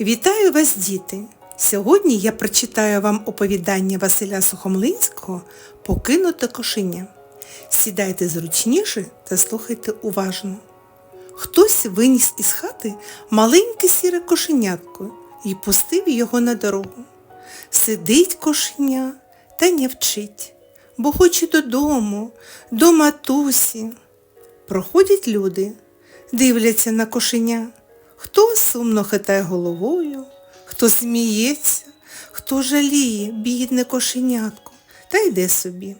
Вітаю вас, діти! Сьогодні я прочитаю вам оповідання Василя Сухомлинського Покинуте кошеня. Сідайте зручніше та слухайте уважно. Хтось виніс із хати маленьке сіре кошенятко і пустив його на дорогу. Сидить кошеня та не вчить, бо хоче додому, до матусі. Проходять люди, дивляться на кошеня. Хто сумно хитає головою, хто сміється, хто жаліє, бідне кошенятко, та йде собі.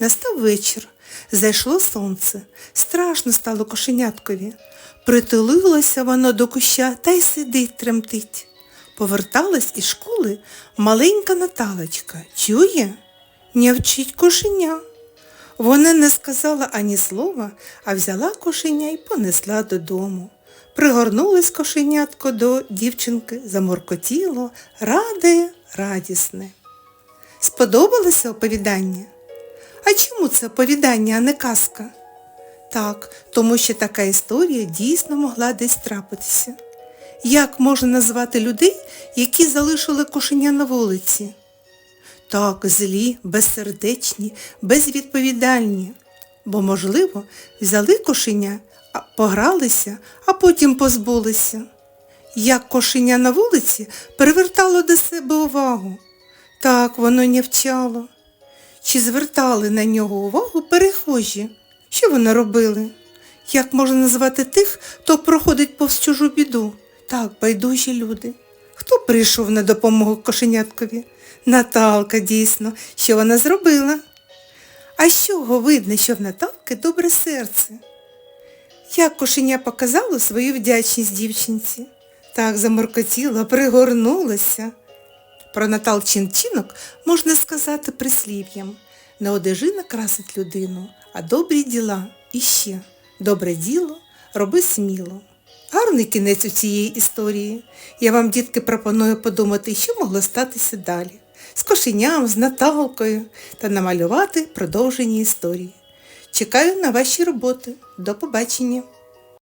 Настав вечір, зайшло сонце, страшно стало кошеняткові. Притулилося воно до куща та й сидить тремтить. Поверталась із школи маленька Наталочка. Чує? Не вчить кошеня. Вона не сказала ані слова, а взяла кошеня і понесла додому. Пригорнулось кошенятко до дівчинки, заморкотіло, раде, радісне. Сподобалося оповідання? А чому це оповідання, а не казка? Так, тому що така історія дійсно могла десь трапитися. Як можна назвати людей, які залишили кошеня на вулиці? Так, злі, безсердечні, безвідповідальні. Бо, можливо, взяли кошеня, погралися, а потім позбулися. Як кошеня на вулиці привертало до себе увагу. Так воно не вчало. Чи звертали на нього увагу перехожі? Що вони робили? Як можна назвати тих, хто проходить повз чужу біду? Так, байдужі люди. Хто прийшов на допомогу кошеняткові? Наталка, дійсно, що вона зробила? А з чого видно, що в Наталки добре серце? Як кошеня показало свою вдячність дівчинці. Так заморкотіла, пригорнулася. Про Наталчин чинок можна сказати прислів'ям. Не одежина красить людину, а добрі діла. І ще добре діло роби сміло. Гарний кінець у цієї історії. Я вам, дітки, пропоную подумати, що могло статися далі. З кошеням, з Наталкою та намалювати продовжені історії. Чекаю на ваші роботи. До побачення!